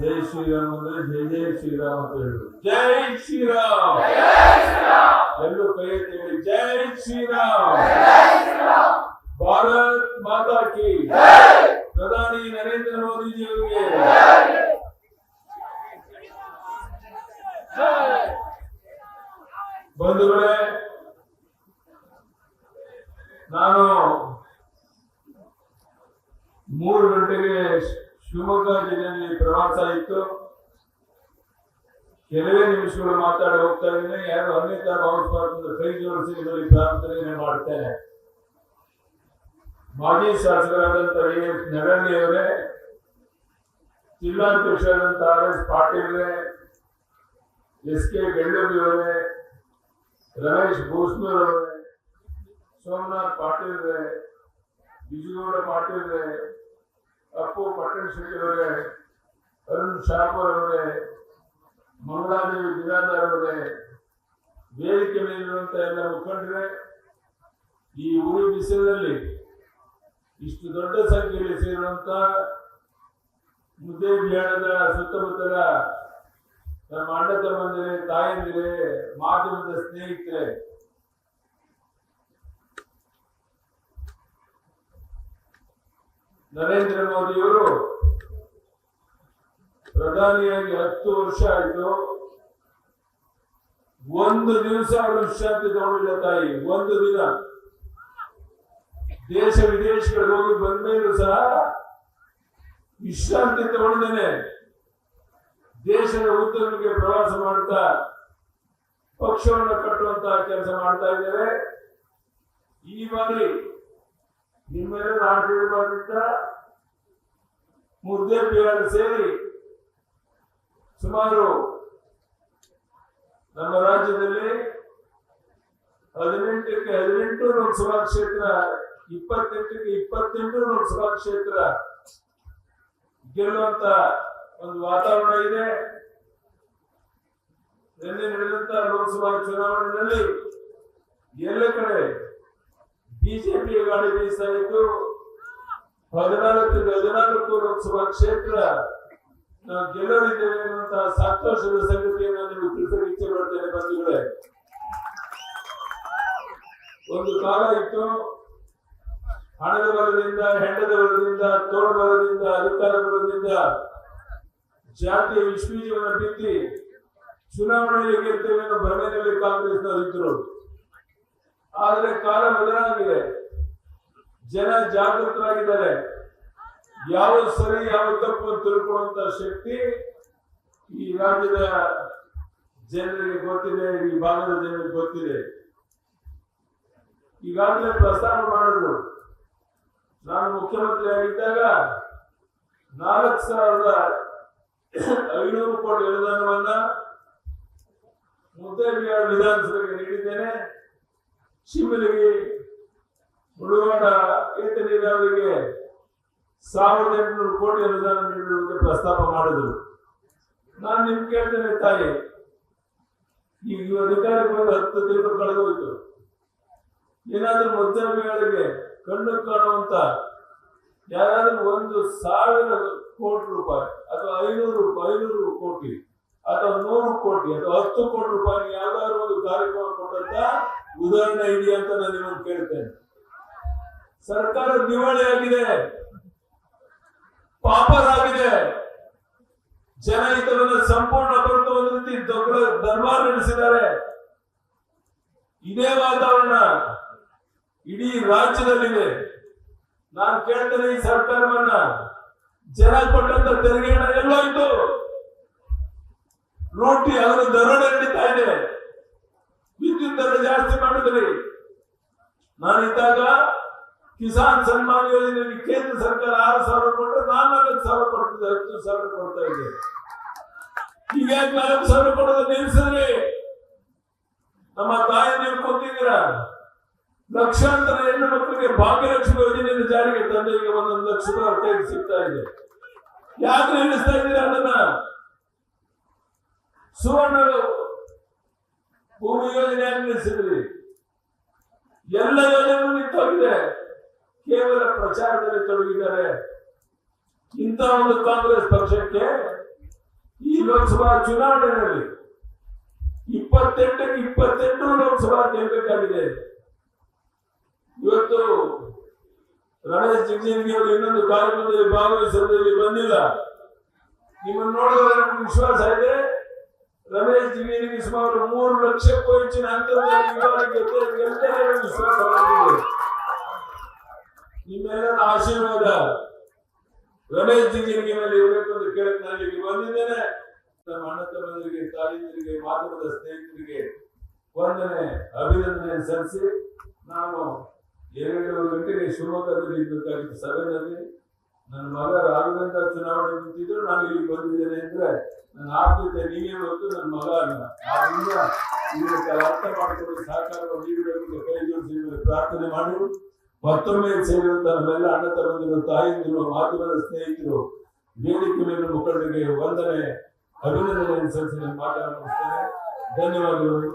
ಜೈ ಶ್ರೀರಾಮ್ ಅಂದ್ರೆ ಜೈ ಜೈ ಶ್ರೀರಾಮ್ ಅಂತ ಹೇಳುದು ಜೈ ಶ್ರೀರಾಮ್. ಎಲ್ಲರೂ ಕೈ ಎತ್ತಿ ಜೈ ಶ್ರೀರಾಮ್. ಭಾರತ್ ಮಾತಾ ಕಿ. ಪ್ರಧಾನಿ ನರೇಂದ್ರ ಮೋದಿಜಿ ಅವರಿಗೆ ಬಂಧುಗಳೇ, ನಾನು ಮೂರು ಗಂಟೆಗೆ ಶಿವಮೊಗ್ಗ ಜಿಲ್ಲೆಯಲ್ಲಿ ಪ್ರವಾಸ ಇತ್ತು. ಕೆಲವೇ ನಿಮಿಷಗಳು ಮಾತಾಡಿ ಹೋಗ್ತಾ ಇದ್ದೇನೆ. ಯಾರು ಅನ್ಯತಾ ಭಾವಿಸಬಾರ್ದು ಕೈ ಜೋಡಿಸಿ ಇದರಲ್ಲಿ ಪ್ರಾರ್ಥನೆ ಮಾಡ್ತೇನೆ ಮಾಜಿ ಶಾಸಕರಾದಂತ ನಗರಳ್ಳಿ ಅವರೇ ಜಿಲ್ಲಾಧ್ಯಕ್ಷರಾದಂತ R S Patil S K Belluri ಅವರೇ, ರಮೇಶ್ ಭೂಸ್ನೂರ್ ಅವರೇ, ಸೋಮನಾಥ್ ಪಾಟೀಲ್ ಬಿಜುಗೌಡ ಪಾಟೀಲ್ ಅಪ್ಪು ಪಟ್ಟಣ ಶೆಟ್ಟಿಯವರೇ ಅರುಣ್ ಶಾಪರ್ ಅವರೇ ಮಂಗಳಾದೇವಿ ಬಿರಾದಾರ್ ಅವರೇ ವೇದಿಕೆ ಮೇಲಿರುವಂತ ಎಲ್ಲ ಮುಖಂಡರೇ, ಈ ಉರಿ ಬಿಸಿಲಿನಲ್ಲಿ ಇಷ್ಟು ದೊಡ್ಡ ಸಂಖ್ಯೆಯಲ್ಲಿ ಸೇರುವಂತ ಮುದ್ದೆ ಬಿಹಾರದ ಸುತ್ತಮುತ್ತಲ ನಮ್ಮ ಅಣ್ಣ ತಮ್ಮಂದಿರೇ, ತಾಯಂದಿರೇ, ಮಾಧ್ಯಮದ ಸ್ನೇಹಿತರೆ ನರೇಂದ್ರ ಮೋದಿಯವರು ಪ್ರಧಾನಿಯಾಗಿ ಹತ್ತು ವರ್ಷ ಆಯ್ತು. ಒಂದು ದಿವಸ ಅವರು ವಿಶ್ರಾಂತಿ ತಗೊಂಡಿಲ್ಲ ತಾಯಿ. ಒಂದು ದಿನ. ದೇಶ ವಿದೇಶಗಳಿಗೆ ಹೋಗಿ ಬಂದ ಮೇಲೂ ಸಹ ವಿಶ್ರಾಂತಿ ತಗೊಂಡೇನೆ ದೇಶದ ಉದ್ಯಮಿಗೆ ಪ್ರವಾಸ ಮಾಡ್ತಾ ಪಕ್ಷವನ್ನು ಕಟ್ಟುವಂತಹ ಕೆಲಸ ಮಾಡ್ತಾ ಇದ್ದೇವೆ. ಈ ಬಾರಿ ನಿಮ್ಮೆಲ್ಲರ ಆಶೀರ್ವಾದದಿಂದ ಪಿಯಾಗಿ ಸೇರಿ ಸುಮಾರು ನಮ್ಮ ರಾಜ್ಯದಲ್ಲಿ ಹದಿನೆಂಟಕ್ಕೆ ಹದಿನೆಂಟು ಲೋಕಸಭಾ ಕ್ಷೇತ್ರ, ಇಪ್ಪತ್ತೆಂಟಕ್ಕೆ ಇಪ್ಪತ್ತೆಂಟು ಲೋಕಸಭಾ ಕ್ಷೇತ್ರ ಗೆಲ್ಲುವಂತ ಒಂದು ವಾತಾವರಣ ಇದೆ. ನಿನ್ನೆ ನಡೆದಂತ ಲೋಕಸಭಾ ಚುನಾವಣೆಯಲ್ಲಿ ಎಲ್ಲ ಕಡೆ ಬಿಜೆಪಿ ಬೀಸ್ತಾ ಇತ್ತು ಹದಿನಾಲ್ಕು ಹದಿನಾಲ್ಕು ಲೋಕಸಭಾ ಕ್ಷೇತ್ರ ನಾವು ಗೆಲ್ಲಲಿದ್ದೇವೆ ಅನ್ನುವಂತಹ ಸಂತೋಷದ ಸಂಗತಿಯನ್ನು ತಿಳಿಸಲು ಇಚ್ಛೆ ಪಡ್ತೇನೆ ಬಂಧುಗಳೇ. ಒಂದು ಕಾಲ ಇತ್ತು, ಹಣದ ಬಲದಿಂದ, ಹೆಂಡದ ಬಲದಿಂದ, ತೋಳ ಬಲದಿಂದ, ಅಧಿಕಾರ ಬಲದಿಂದ ಜಾತಿಯ ವಿಶ್ವೀಜವನ್ನು ಬಿತ್ತಿ ಚುನಾವಣೆಯಲ್ಲಿ ಗೆಲ್ತೇವೆ ಅನ್ನೋ ಭ್ರಮೆಯಲ್ಲಿ ಕಾಂಗ್ರೆಸ್ನವರು ಇದ್ರು ಆದರೆ ಕಾಲ ಬದಲಾಗಿದೆ. ಜನ ಜಾಗೃತರಾಗಿದ್ದಾರೆ. ಯಾವ ಸರಿ ಯಾವ ತಪ್ಪು ತಿಳ್ಕೊಳ್ಳುವಂತ ಶಕ್ತಿ ಈ ರಾಜ್ಯದ ಜನರಿಗೆ ಗೊತ್ತಿದೆ, ಈ ಭಾಗದ ಜನರಿಗೆ ಗೊತ್ತಿದೆ. ಈಗಾಗಲೇ ಪ್ರಸ್ತಾವ ಮಾಡಿದ್ರು. ನಾನು ಮುಖ್ಯಮಂತ್ರಿ ಆಗಿದ್ದಾಗ ನಾಲ್ಕು ಸಾವಿರದ ಐನೂರು ಕೋಟಿ ಅನುದಾನವನ್ನ ಮುದ್ದೇಬಿಹಾಳ ವಿಧಾನಸಭೆಗೆ ನೀಡಿದ್ದೇನೆ. ಶಿವಲಿಗೆ ಮುಳುವಾಡ ಏತ ನೀರಾವರಿಗೆ ಸಾವಿರದ ಎಂಟುನೂರು ಕೋಟಿ ಅನುದಾನ ನೀಡುವುದಕ್ಕೆ ಪ್ರಸ್ತಾಪ ಮಾಡಿದರು. ನಾನು ನಿಮ್ ಕೇಳ್ತೇನೆ ತಾಯಿ, ಈಗ ಅಧಿಕಾರಕ್ಕೆ ಬಂದು ಹತ್ತು ತಿಂಗಳು ಕಳೆದೋಯ್ತು ಏನಾದ್ರೂ ಮುದ್ದೇಬಿಗಳಿಗೆ ಕಣ್ಣು ಕಾಣುವಂತ ಯಾರಾದ್ರೂ ಒಂದು ಸಾವಿರ ಕೋಟಿ ರೂಪಾಯಿ ಅಥವಾ ಐನೂರು ಐನೂರು ಕೋಟಿ ಅಥವಾ ನೂರು ಕೋಟಿ ಅಥವಾ ಹತ್ತು ಕೋಟಿ ರೂಪಾಯಿ ಯಾವ್ದಾದ್ರು ಕಾರ್ಯಕ್ರಮ ಕೊಟ್ಟಂತ ಉದಾಹರಣೆ ಇದೆಯಾ ಅಂತ ನಾನು ನಿಮ್ಮನ್ನು ಕೇಳ್ತೇನೆ. ಸರ್ಕಾರ ದಿವಾಳಿ ಆಗಿದೆ. ಪಾಪರಾಗಿದೆ. ಜನ ಇತರನ್ನ ಸಂಪೂರ್ಣ ಬರುತ್ತ ಒಂದು ರೀತಿ ದರ್ಬಾರ್ ನಡೆಸಿದ್ದಾರೆ. ಇದೇ ವಾತಾವರಣ ಇಡೀ ರಾಜ್ಯದಲ್ಲಿದೆ. ನಾನು ಕೇಳ್ತೇನೆ ಈ ಸರ್ಕಾರವನ್ನ. ಜನ ಕೊಟ್ಟಂತ ತೆರಿಗೆ ಎಲ್ಲ ಎಲ್ಲೋಯ್ತು. ರೋಟಿ ಅದರ ದರೋಡೆ ನಡೀತಾ ಇದೆ. ವಿದ್ಯುತ್ ದರ ಜಾಸ್ತಿ ಮಾಡಿದ್ರಿ ನಾನಿದ್ದಾಗ ಕಿಸಾನ್ ಸನ್ಮಾನ್ ಯೋಜನೆಯಲ್ಲಿ ಕೇಂದ್ರ ಸರ್ಕಾರ ಆರು ಸಾವಿರ ಕೊಟ್ಟರೆ ನಾನು ನಾಲ್ಕು ಸಾವಿರ ಕೊಡ್ತಿದ್ದೆ, ಹತ್ತು ಸಾವಿರ ಕೊಡ್ತಾ ಇದ್ದೆ. ಈಗ ನಾಲ್ಕು ಸಾವಿರ ಕೊಡೋದು ನಿಲ್ಸಿದ್ರಿ ನಮ್ಮ ತಾಯಿ ನೀವು ಕೊಟ್ಟಿದ್ದೀರ? ಲಕ್ಷಾಂತರ ಹೆಣ್ಣು ಮಕ್ಕಳಿಗೆ ಭಾಗ್ಯಲಕ್ಷ್ಮಿ ಯೋಜನೆಯನ್ನು ಜಾರಿಗೆ ತಂದೆ ಒಂದೊಂದು ಲಕ್ಷ ರೂಪಾಯಿ ಸಿಗ್ತಾ ಇದೆ. ಯಾಕೆ ನಿಲ್ಲಿಸ್ತಾ ಇದ್ದೀರಾ ಅದನ್ನ? ಸುವರ್ಣ ಭೂಮಿ ಯೋಜನೆ ನಿಲ್ಲಿಸಿದ್ರಿ ಎಲ್ಲ ಯೋಜನೆ ನಿಂತೋಗಿದೆ ಕೇವಲ ಪ್ರಚಾರದಲ್ಲಿ ತೊಡಗಿದ್ದಾರೆ. ಇಂಥ ಒಂದು ಕಾಂಗ್ರೆಸ್ ಪಕ್ಷಕ್ಕೆ ಈ ಲೋಕಸಭಾ ಚುನಾವಣೆಯಲ್ಲಿ ಇಪ್ಪತ್ತೆಂಟಕ್ಕೆ ಇಪ್ಪತ್ತೆಂಟು ಲೋಕಸಭಾ ಗೆಲ್ಲಬೇಕಾಗಿದೆ. ಇವತ್ತು ರಮೇಶ್ ಜಿಗ್ಜಿಂಗಿ ಅವರು ಇನ್ನೊಂದು ಕಾರ್ಯಕ್ರಮದಲ್ಲಿ ಭಾಗವಹಿಸೋದ್ರಲ್ಲಿ ಬಂದಿಲ್ಲ. ನಿಮ್ಮನ್ನು ನೋಡಿದ್ರೆ ವಿಶ್ವಾಸ ಇದೆ. ರಮೇಶ್ ಜಿಗಿರಿಗೆ ಸುಮಾರು ಮೂರು ಲಕ್ಷಕ್ಕೂ ಹೆಚ್ಚಿನ ವಿಶ್ವಾಸವಾಗಿದೆ ನಿಮ್ಮೆಲ್ಲರ ಆಶೀರ್ವಾದ ರಮೇಶ್ ಜಿಗಿರಿಗೆ ಮೇಲೆ ಇರಬೇಕು ಅಂತ ಕೇಳಕ್ ನಾನು ಇಲ್ಲಿ ಬಂದಿದ್ದೇನೆ. ನಮ್ಮ ಅಣ್ಣ ತಮ್ಮಂದಿರಿಗೆ ತಾಯಿಯಂದಿರಿಗೆ ಮಾತುಕದ ಸ್ನೇಹಿತರಿಗೆ ವಂದನೆ, ಅಭಿನಂದನೆ ಸಲ್ಲಿಸಿ. ನಾನು ಎರಡು ಗಂಟೆಗೆ ಶಿವಮೊಗ್ಗದಲ್ಲಿ ಇರಬೇಕಾಗಿತ್ತು ಸಭೆಯಲ್ಲಿ ನನ್ನ ಮಗ ರಾಘವೇಂದ್ರ ಚುನಾವಣೆ ನಿಂತಿದ್ರು, ನಾನು ಇಲ್ಲಿ ಬಂದಿದ್ದೇನೆ ಅಂದ್ರೆ ನನ್ನ ಆದ್ಯತೆ ನೀವೇ ಹೊತ್ತು ನನ್ನ ಮಗ ಅಲ್ಲ. ಆದ್ರಿಂದ ಇದಕ್ಕೆ ಅರ್ಥ ಮಾಡಿಕೊಂಡು ಸಹಕಾರ ನೀಡಬೇಕು ಕೈ ಜೋಡಿಸಿ ಪ್ರಾರ್ಥನೆ ಮಾಡಿ ಮತ್ತೊಮ್ಮೆ ಸೇರಿರುವಂತ ನಮ್ಮೆಲ್ಲ ಅಣ್ಣ ತಮ್ಮಂದಿರು, ತಾಯಂದಿರು, ಮಾಧ್ಯಮದ ಸ್ನೇಹಿತರು, ವೇದಿಕೆ ಮೇಲೆ ಮುಖಂಡರಿಗೆ ವಂದನೆ ಅಭಿನಂದನೆ ಸಲ್ಲಿಸಿ ಮಾತನಾಡುತ್ತೇನೆ ಧನ್ಯವಾದಗಳು.